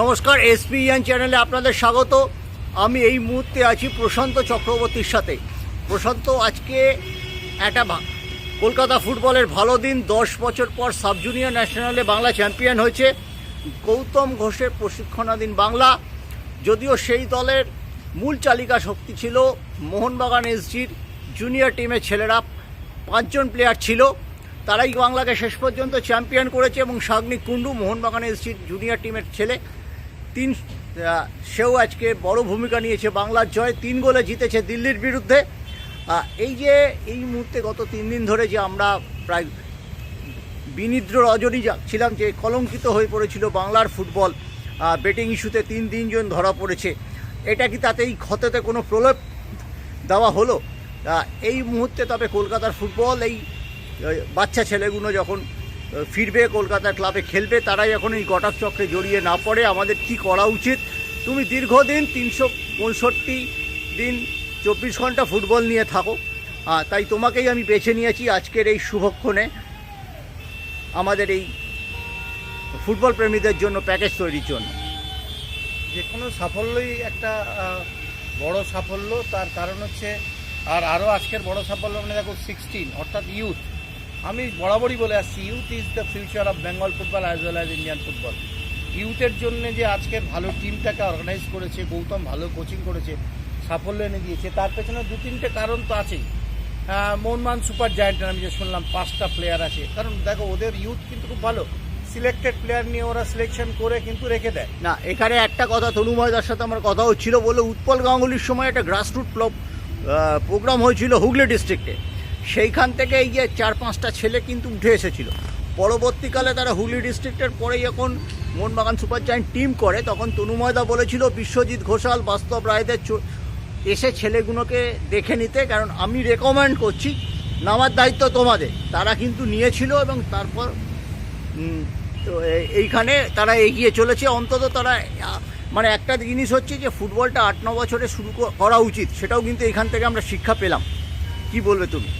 নমস্কার, এসপিএন চ্যানেলে আপনাদের স্বাগত। আমি এই মুহূর্তে আছি প্রশান্ত চক্রবর্তীর সাথে। প্রশান্ত, আজকে একটা কলকাতা ফুটবলের ভালো দিন। দশ বছর পর সাব জুনিয়র ন্যাশনালে বাংলা চ্যাম্পিয়ন হয়েছে। গৌতম ঘোষের প্রশিক্ষণাধীন বাংলা। যদিও সেই দলের মূল চালিকা শক্তি ছিল মোহনবাগান এসজির জুনিয়র টিমের ছেলেরা। পাঁচজন প্লেয়ার ছিল। তারাই বাংলাকে শেষ পর্যন্ত চ্যাম্পিয়ন করেছে এবং সাগনিক কুন্ডু মোহনবাগান এসজির জুনিয়র টিমের ছেলে। তিন সেও আজকে বড় ভূমিকা নিয়েছে বাংলার জয়, তিন গোলে জিতেছে দিল্লির বিরুদ্ধে। এই যে, এই মুহূর্তে গত তিন দিন ধরে যে আমরা প্রায় বিনিদ্র রজনী ছিলাম যে কলঙ্কিত হয়ে পড়েছিল বাংলার ফুটবল বেটিং ইস্যুতে তিন তিনজন ধরা পড়েছে। এটা কি তাতেই ক্ষতেতে কোনো প্রলোভ দেওয়া হলো? এই মুহূর্তে তবে কলকাতার ফুটবল, এই বাচ্চা ছেলেগুলো যখন ফিরবে কলকাতার ক্লাবে খেলবে তারাই এখন এই গটাক চক্রে জড়িয়ে না পড়ে। আমাদের কি করা উচিত? তুমি দীর্ঘদিন তিনশো পঁয়ষট্টি দিন চব্বিশ ঘণ্টা ফুটবল নিয়ে থাকো। আহ, তাই তোমাকেই আমি বেছে নিয়েছি আজকের এই শুভক্ষণে। আমাদের এই ফুটবল প্রেমীদের জন্য প্যাকেজ তৈরির জন্য। যে কোনো সাফল্যই একটা বড় সাফল্য। তার কারণ হচ্ছে আর আরও আজকের বড় সাফল্য মানে দেখো সিক্সটিন অর্থাৎ ইউথ আমি বরাবরই বলে আসছি youth is the future of Bengal football as well as Indian football ইউথের জন্য যে আজকের ভালো টিমটাকে অর্গানাইজ করেছে গৌতম ভালো কোচিং করেছে সাফল্য এনে দিয়েছে তার পেছনে দু তিনটে কারণ তো আছেই। আহ, মোহনবাগান সুপার জায়েন্টের আমি যে শুনলাম পাঁচটা প্লেয়ার আছে। কারণ দেখো ওদের ইউথ কিন্তু খুব ভালো। সিলেক্টেড প্লেয়ার নিয়ে ওরা সিলেকশন করে কিন্তু রেখে দেয়। না এখানে একটা কথা তনুময়দার সাথে আমার কথা হচ্ছিল বলে উৎপল গাঙ্গুলির সময় একটা গ্রাসরুট প্রোগ্রাম হয়েছিল হুগলি ডিস্ট্রিক্টে সেইখান থেকে এই যে চার পাঁচটা ছেলে কিন্তু উঠে এসেছিল। পরবর্তীকালে তারা হুগলি ডিস্ট্রিক্টের পরে যখন মোহনবাগান সুপার জায়েন্ট টিম করে, তখন তনুময়দা বলেছিল, বিশ্বজিৎ ঘোষাল, বাস্তব রায়দের এসে ছেলেগুলোকে দেখে নিতে, কারণ আমি রেকমেন্ড করছি, নামার দায়িত্ব তোমাদের। তারা কিন্তু নিয়েছিল এবং তারপর এইখানে তারা এগিয়ে চলেছে। অন্তত তারা মানে একটা জিনিস হচ্ছে যে, ফুটবলটা আট, ন বছরে শুরু করা উচিত, সেটাও কিন্তু এখান থেকে আমরা শিক্ষা পেলাম। কি বলবে তুমি?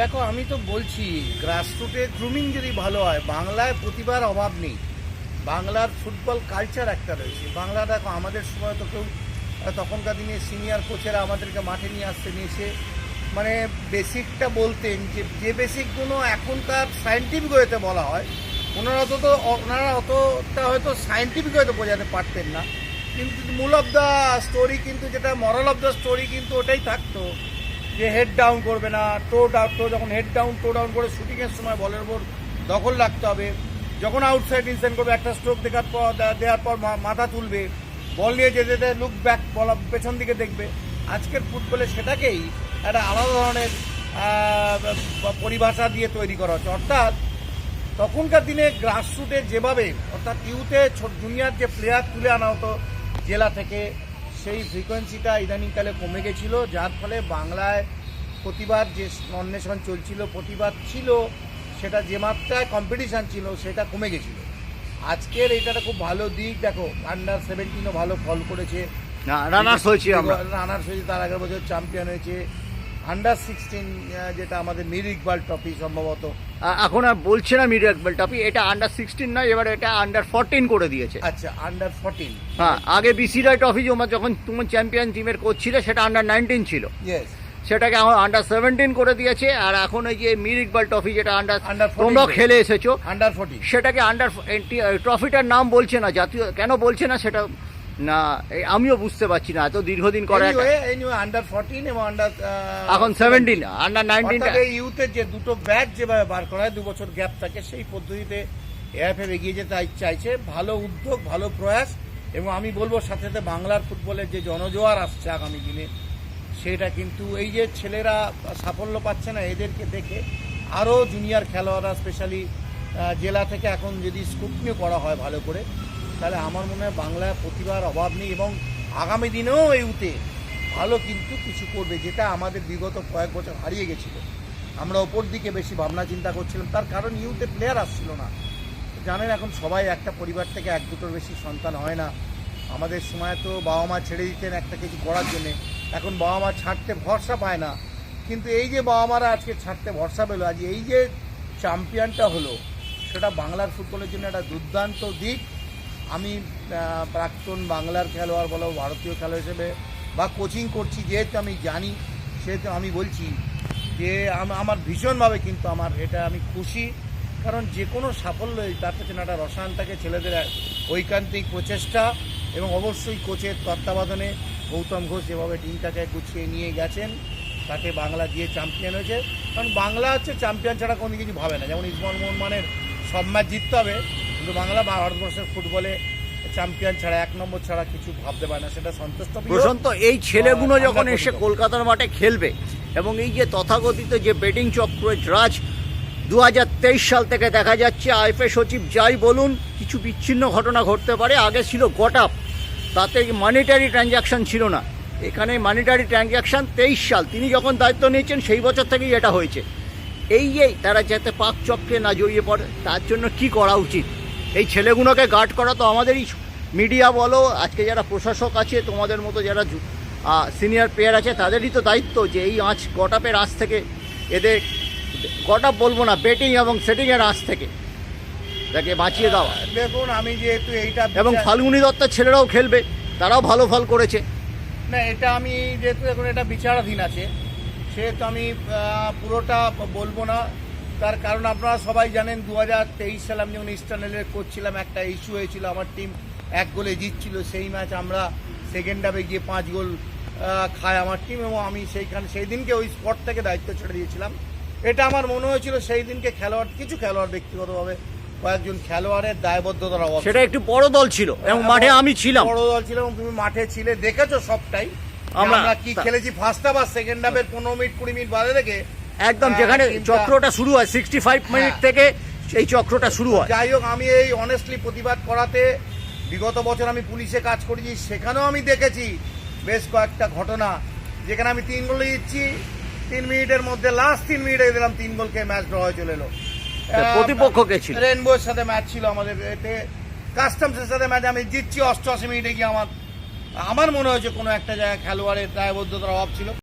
দেখো, আমি তো বলছি গ্রাসরুটে গ্রুমিং যদি ভালো হয়, বাংলায় প্রতিভার অভাব নেই। বাংলার ফুটবল কালচার একটা রয়েছে। বাংলা দেখো, আমাদের সময় তো কেউ তখনকার দিনে সিনিয়র কোচেরা আমাদেরকে মাঠে নিয়ে আসতে নিয়ে এসে মানে বেসিকটা বলতেন যে যে বেসিকগুলো এখনকার সায়েন্টিফিক ওয়েতে বলা হয়, ওনারা অত তো, ওনারা অতটা হয়তো সায়েন্টিফিক ওয়েতে বোঝাতে পারতেন না। কিন্তু মূল অফ দ্য স্টোরি কিন্তু যেটা মরাল অফ দ্য স্টোরি কিন্তু ওটাই থাকতো। যে হেড ডাউন করবে না টো ডাউন টো যখন হেড ডাউন টো ডাউন করে শুটিংয়ের সময় বলের উপর দখল রাখতে হবে। যখন আউটসাইড ইনসেন্ড করবে, একটা স্ট্রোক দেখার পর দেওয়ার পর মাথা তুলবে বল নিয়ে যেতে যেতে লুক ব্যাক বলা পেছন দিকে দেখবে। আজকের ফুটবলে সেটাকেই একটা আলাদা ধরনের পরিভাষা দিয়ে তৈরি করা হচ্ছে। অর্থাৎ তখনকার দিনে গ্রাসরুটে যেভাবে, অর্থাৎ ইউথে জুনিয়র যে প্লেয়ার তুলে আনা হতো জেলা থেকে সেই ফ্রিকোয়েন্সিটা ইদানিংকালে কমে গেছিল যার ফলে বাংলায় প্রতিবাদ যে অন্বেষণ চলছিল প্রতিবাদ ছিল সেটা যে মাত্রায় কম্পিটিশান ছিল সেটা কমে গেছিল। আজকের এটা খুব ভালো দিক দেখো আন্ডার সেভেন্টিনও ভালো ফল করেছে। রানার্স হয়েছে আমরা। রানার্স হয়েছে তার আগের বছর চ্যাম্পিয়ন হয়েছে। আন্ডার সিক্সটিন যেটা আমাদের মির ইকবাল ট্রফি সম্ভবত। এখন আর বলছে না মিরাকল টপি এটা আন্ডার সিক্সটিন নয় এবার এটা আন্ডার ফোরটিন করে দিয়েছে। আচ্ছা আন্ডার ফোরটিন হ্যাঁ আগে বিসি রায় ট্রফি জমা যখন তোমার চ্যাম্পিয়ন টিমের কোচ ছিল সেটা আন্ডার নাইনটিন ছিল। সেটাকে এখন আন্ডার সেভেন্টিন করে দিয়েছে আর এখন ওই যে মির ইকবাল ট্রফি যেটা আন্ডার Under 14 তোমরা খেলে এসেছ আন্ডার ফোরটিন সেটাকে আন্ডার ট্রফিটার নাম বলছে না জাতীয় কেন বলছে না সেটা না আমিও বুঝতে পারছি না এত দীর্ঘদিন করে আন্ডার ফোরটিন এবং আন্ডার এখন সেভেন্টিন আন্ডার এই ইউথের যে দুটো ব্যাচ যেভাবে বার করা হয় দু বছর গ্যাপ থাকে সেই পদ্ধতিতে এআইএফএফ এগিয়ে যেতে চাইছে। ভালো উদ্যোগ ভালো প্রয়াস এবং আমি বলব সাথে সাথে বাংলার ফুটবলের যে জনজোয়ার আসছে আগামী দিনে সেটা কিন্তু এই যে ছেলেরা সাফল্য পাচ্ছে না এদেরকে দেখে আরও জুনিয়র খেলোয়াড়রা স্পেশালি জেলা থেকে এখন যদি স্কুটনিও করা হয় ভালো করে তাহলে আমার মনে হয় বাংলায় প্রতিভার অভাব নেই এবং আগামী দিনেও এই উতে ভালো কিন্তু কিছু করবে, যেটা আমাদের বিগত কয়েক বছর হারিয়ে গেছিল। আমরা ওপর দিকে বেশি ভাবনা চিন্তা করছিলাম, তার কারণ ইউতে প্লেয়ার আসছিল না। জানেন এখন সবাই একটা পরিবার থেকে এক দুটোর বেশি সন্তান হয় না। আমাদের সময় তো বাবা মা ছেড়ে দিতেন একটা কিছু করার জন্যে। এখন বাবা মা ছাড়তে ভরসা পায় না। কিন্তু এই যে বাবা মারা আজকে ছাড়তে ভরসা পেল, আজ এই যে চ্যাম্পিয়নটা হলো, সেটা বাংলার ফুটবলের জন্য একটা দুর্দান্ত দিক। আমি প্রাক্তন বাংলার খেলোয়াড় বলো, ভারতীয় খেলোয়াড় হিসেবে বা কোচিং করছি, যেহেতু আমি জানি, সেহেতু আমি বলছি যে আমার ভীষণভাবে কিন্তু আমার এটা আমি খুশি। কারণ যে কোনো সাফল্য তার পেছনে একটা রসায়ন থাকে ছেলেদের ঐকান্তিক প্রচেষ্টা এবং অবশ্যই কোচের তত্ত্বাবধানে গৌতম ঘোষ যেভাবে টিমটাকে গুছিয়ে নিয়ে গেছেন, তাকে বাংলা দিয়ে চ্যাম্পিয়ন হয়েছে। কারণ বাংলা হচ্ছে চ্যাম্পিয়ন ছাড়া কোনো কিছু ভাবে না। যেমন ইসমাল মোহনমানের সব ম্যাচ জিততে হবে কিন্তু বাংলা বা ভারতবর্ষের ফুটবলে চ্যাম্পিয়ন ছাড়া এক নম্বর ছাড়া কিছু ভাবতে পারে না সেটা সন্তুষ্ট। প্রশান্ত এই ছেলেগুলো যখন এসে কলকাতার মাঠে খেলবে এবং এই যে তথাকথিত যে বেটিং চক্রের রাজ দু হাজার তেইশ সাল থেকে দেখা যাচ্ছে আইএফএ সচিব যাই বলুন কিছু বিচ্ছিন্ন ঘটনা ঘটতে পারে। আগে ছিল গটাপ তাতে মানিটারি ট্রানজ্যাকশন ছিল না। এখানে মানিটারি ট্রানজ্যাকশন তেইশ সাল তিনি যখন দায়িত্ব নিয়েছেন সেই বছর থেকেই এটা হয়েছে। এই যে তারা যাতে পাক চক্রে না জড়িয়ে পড়ে তার জন্য কি করা উচিত? এই ছেলেগুলোকে গার্ড করা তো আমাদেরই মিডিয়া বলো আজকে যারা প্রশাসক আছে তোমাদের মতো যারা সিনিয়র প্লেয়ার আছে তাদেরই তো দায়িত্ব যে এই আঁচ গটাপের আঁচ থেকে এদের গটাপ বলব না ব্যাটিং এবং সেটিংয়ের আঁচ থেকে। তাকে বাঁচিয়ে দেওয়া। দেখুন আমি যেহেতু এইটা এবং ফাল্গুনি দত্তের ছেলেরাও খেলবে তারাও ভালো ফল করেছে। না এটা আমি যেহেতু এখন এটা বিচারাধীন আছে সেহেতু আমি পুরোটা বলব না। তার কারণ আপনারা সবাই জানেন দু হাজার তেইশ সালে আমি যখন ইস্টার্নেলের কোচ ছিলাম একটা ইস্যু হয়েছিল আমার টিম এক গোলে জিতছিল। সেই ম্যাচ আমরা সেকেন্ড হাফে গিয়ে পাঁচ গোল খায় আমার টিম এবং আমি সেইখানে সেই দিনকে ওই স্পট থেকে দায়িত্ব ছেড়ে দিয়েছিলাম। এটা আমার মনে হয়েছিল সেই দিনকে খেলোয়াড় কিছু খেলোয়াড় ব্যক্তিগতভাবে কয়েকজন খেলোয়াড়ের দায়বদ্ধতার অভাব। সেটা একটু বড় দল ছিল এবং মাঠে আমি ছিলাম। বড় দল ছিল এবং তুমি মাঠে ছিলে দেখেছ সবটাই। আমরা- কি খেলেছি ফার্স্ট হাফ আর সেকেন্ড হাফের পনেরো মিনিট কুড়ি মিনিট বাদে থেকে একদম যেখানে চক্রটা শুরু হয় সিক্সটি ফাইভ মিনিট হ্যাঁ। থেকে এই চক্রটা শুরু হয় যাই হোক আমি এই অনেস্টলি প্রতিবাদ করাতে বিগত বছর আমি পুলিশে কাজ করেছি সেখানেও আমি দেখেছি বেশ কয়েকটা ঘটনা যেখানে আমি তিন গোল দিচ্ছি তিন মিনিটের মধ্যে লাস্ট তিন মিনিটে দিলাম তিন গোলকে ম্যাচ ড্র হয়ে চলে এলো তা প্রতিপক্ষ কে ছিল? রেনবোর সাথে ম্যাচ ছিল আমাদের এতে কাস্টমসের সাথে ম্যাচ আমি জিতছি অষ্টআশি মিনিটে গিয়ে আমার আমার মনে হয়েছে কোনো একটা জায়গায় খেলোয়াড়ের দায়বদ্ধতার অভাব ছিল